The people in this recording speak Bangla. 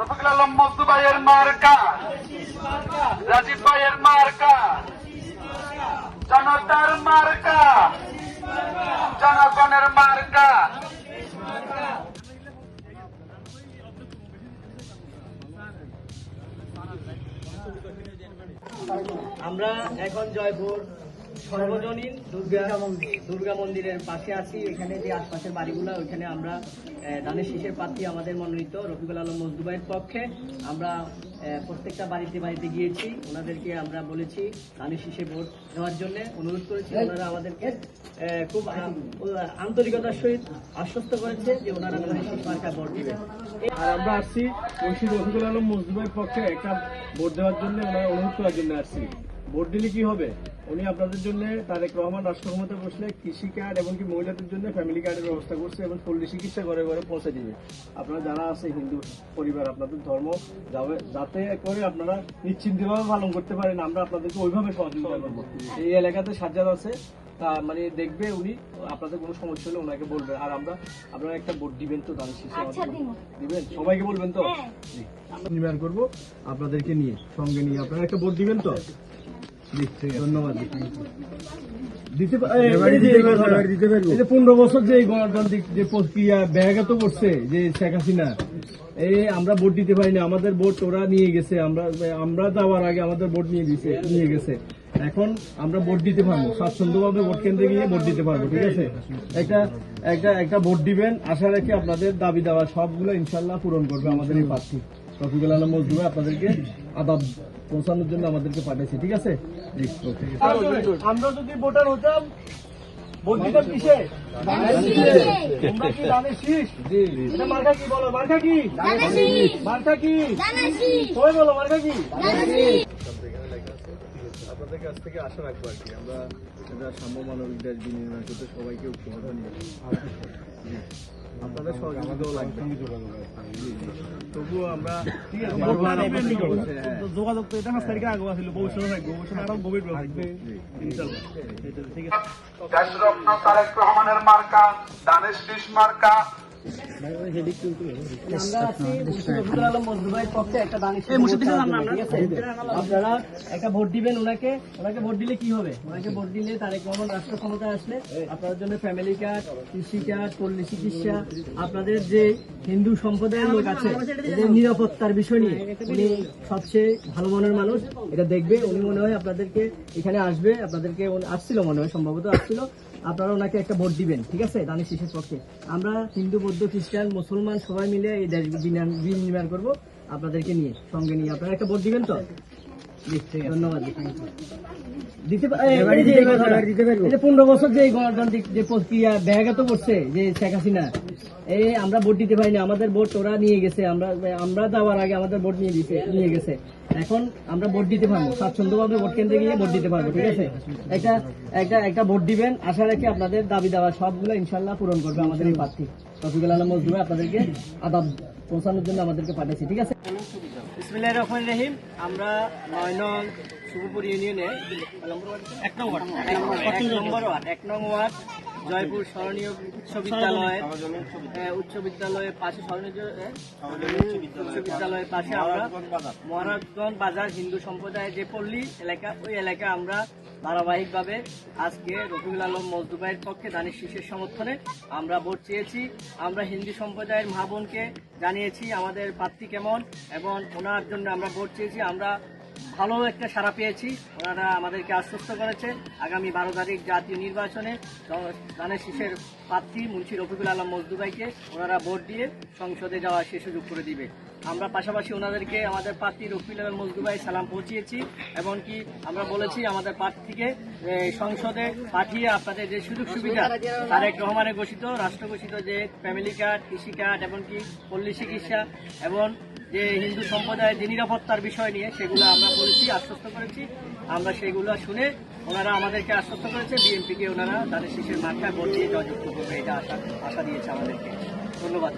রফিকুল আলম মজদু ভাইয়ের মার্কা। রাজীব ভাইয়ের মার্কা। জনতার মার্কা। জনগণের মার্কা। আমরা এখন জয়পুর সর্বজনীন দুর্গা মন্দির, দুর্গা মন্দিরের পাশে আছি। এখানে যে আশপাশের বাড়িগুলো, ওইখানে আমরা ধানের শীষের প্রার্থী আমাদের মনোনীত রফিকুল আলম মজদুবাইয়ের পক্ষে। আমরা প্রত্যেকটা বাড়িতে বাড়িতে গিয়েছি। ওনাদেরকে আমরা বলেছি ধানের শীষে ভোট দেওয়ার জন্য। অনুরোধ করেছি ওনারা আমাদেরকে খুব আন্তরিকতার সহিত আশ্বস্ত করেছে যে ওনারা ধানের শীষ মার্কা ভোট দিবেন। আর আমরা আসছি মুন্সি রফিকুল আলম মজদুবের পক্ষে একটা ভোট দেওয়ার জন্য, ওনারা অনুরোধ করার জন্য আসছি। ভোট দিলে কি হবে? উনি আপনাদের জন্য তারেক রহমান রাষ্ট্র ক্ষমতা বসলে কৃষি কার্ড এমনকি মহিলাদের জন্য ফ্যামিলি কার্ডের ব্যবস্থা করছে এবং পল্লী চিকিৎসা ঘরে ঘরে পৌঁছে দিবে। আপনারা যারা আছে হিন্দু পরিবার আপনাদের ধর্ম যাবে- যাতে করে আপনারা নিশ্চিন্তভাবে পালন করতে পারেন আমরা আপনাদেরকে ওইভাবে সহযোগিতা করব। এই এলাকাতে সাজ্জাদ আছে তা মানে দেখবে উনি আপনাদের কোনো সমস্যা হলে ওনাকে বলবেন আর আমরা আপনারা একটা ভোট দিবেন তো দানের শীষে দিবেন? সবাইকে বলবেন তো? জি। নির্মাণ করব আপনাদেরকে নিয়ে সঙ্গে নিয়ে আপনারা একটা ভোট দিবেন তো? ধন্যবাদ দিতে পা- এই- এই যে এই কথাটা, এই যে পনেরো বছর যে গণতান্ত্রিক যে প্রক্রিয়া ব্যাঘাত করছে যে শেখ হাসিনা এই আমরা ভোট দিতে পারি না আমাদের ভোট ওরা নিয়ে গেছে আমরা আমরা যাওয়ার আগে আমাদের ভোট নিয়ে দিছে নিয়ে গেছে। এখন আমরা ভোট দিতে পারব স্বাচ্ছন্দ্যভাবে ভোট কেন্দ্রে গিয়ে ভোট দিতে পারব ঠিক আছে? একটা একটা একটা ভোট দিবেন আশা রাখি আপনাদের দাবি দাওয়া সবগুলো ইনশাল্লাহ পূরণ করবে আমাদের এই প্রার্থী। রফিকুল আলম মজদুর আপনাদেরকে আদাব পৌঁছানোর জন্য আমাদেরকে পাঠিয়েছে ঠিক আছে? আমরা যদি ভোটার হতাম কিসে? তোমরা কি ধানের শীষ মার্কা কি বলো? মার্কা কি? মার্কা কি? সবাই বলো মার্কা কি? আপনাদের কাছ থেকে আশা রাখব আর কি আমরা সাম্য মানবিক দেশ বিনির্মাণ করতে সবাইকে ঐক্যবদ্ধ নিয়ে। আপনাদের সহযোগিতাও লাগবে। তবুও আমরা হ্যাঁ। যোগাযোগ তো এটা পাঁচ তারিখে আগে আছিল ভবিষ্যতে থাকবে। ভবিষ্যতে আরও গভীর থাকবে। ঠিক আছে দেশরত্ন তারেক রহমানের মার্কা দানেশ মার্কা আপনারা একটা ভোট দিবেন ওনাকে ওনাকে ভোট দিলে কি হবে? ওনাকে ভোট দিলে তারেক রাষ্ট্র আসলে আপনাদের জন্য ফ্যামিলি কার্ড কৃষি কার্ড পল্লী চিকিৎসা, আপনাদের যে হিন্দু সম্প্রদায়ের লোক আছে নিরাপত্তার বিষয় নিয়ে উনি সবচেয়ে ভালো মনের মানুষ। এটা দেখবে, উনি মনে হয় আপনাদেরকে এখানে আসবে, আপনাদেরকে আসছিল মনে হয়, সম্ভবত আসছিল। আপনারা ওনাকে একটা ভোট দিবেন ঠিক আছে? দানিশ শিশুর পক্ষে। আমরা হিন্দু বৌদ্ধ খ্রিস্টান মুসলমান সবাই মিলে এই দেশ বিনির্মাণ- করব আপনাদেরকে নিয়ে সঙ্গে নিয়ে। আপনারা একটা ভোট দিবেন তো। ধন্যবাদ দিতে পা- এই- এই যে এই কথাটা, এই যে পনেরো বছর যে গণতান্ত্রিক যে প্রক্রিয়া ব্যাঘাত করছে যে শেখ হাসিনা এই আমরা ভোট দিতে পারি না আমাদের ভোট ওরা নিয়ে গেছে আমরা আমরা যাওয়ার আগে আমাদের ভোট নিয়ে দিছে নিয়ে গেছে। এখন আমরা ভোট দিতে পারব। স্বাচ্ছন্দ্যভাবে ভোট কেন্দ্রে গিয়ে ভোট দিতে পারব, ঠিক আছে? একটা একটা একটা ভোট দিবেন, আশা রাখি আপনাদের দাবি দাওয়া সবগুলো ইনশাল্লাহ পূরণ করবে আমাদের এই প্রার্থী। রফিকুল আলম মজদুর আপনাদেরকে আদাব পৌঁছানোর জন্য আমাদেরকে পাঠিয়েছি, ঠিক আছে? বিসমিল্লাহির রহমানির রহিম। আমরা নয় নং শুভপুর ইউনিয়নে এক নম্বর ওয়ার্ড, এক নং ওয়ার্ড জয়পুর স্মরণীয় উচ্চ বিদ্যালয় উচ্চ বিদ্যালয়ের পাশে স্মরণীয় উচ্চ বিদ্যালয়ের পাশে আমরা মহারাজগঞ্জ বাজার। হিন্দু সম্প্রদায়ের যে পল্লী এলাকা ওই এলাকায় আমরা ধারাবাহিকভাবে আজকে রফিকুল আলম মজদুবাইয়ের পক্ষে দানিশ শীষের সমর্থনে আমরা ভোট চেয়েছি। আমরা হিন্দু সম্প্রদায়ের মা জানিয়েছি আমাদের প্রার্থী কেমন এবং ওনার জন্য আমরা ভোট চেয়েছি। আমরা ভালো একটা সাড়া পেয়েছি। ওনারা আমাদেরকে আশ্বস্ত করেছে। আগামী বারো তারিখ জাতীয় নির্বাচনে দানের শীষের প্রার্থী মুন্সি রফিকুল আলম মজদুবাইকে ওনারা ভোট দিয়ে সংসদে যাওয়ার সে সুযোগ করে দিবে। আমরা পাশাপাশি ওনাদেরকে আমাদের প্রার্থী রফিকুল আলম মজদুবাই সালাম পৌঁছিয়েছি। এমনকি আমরা বলেছি আমাদের প্রার্থীকে সংসদে পাঠিয়ে আপনাদের যে সুযোগ সুবিধা, তারেক রহমানের ঘোষিত রাষ্ট্র ঘোষিত যে ফ্যামিলি কার্ড, কৃষি কার্ড, এমনকি পল্লী চিকিৎসা, এবং যে হিন্দু সম্প্রদায়ের যে নিরাপত্তার বিষয় নিয়ে সেগুলো আমরা বলেছি, আশ্বস্ত করেছি। আমরা সেগুলো শুনে ওনারা আমাদেরকে আশ্বস্ত করেছে, বিএনপিকে ওনারা তাদের শিশুর মাথায় ভোট দিয়ে জয়যুক্ত করবে, এটা আশা আশা দিয়েছে আমাদেরকে। ধন্যবাদ।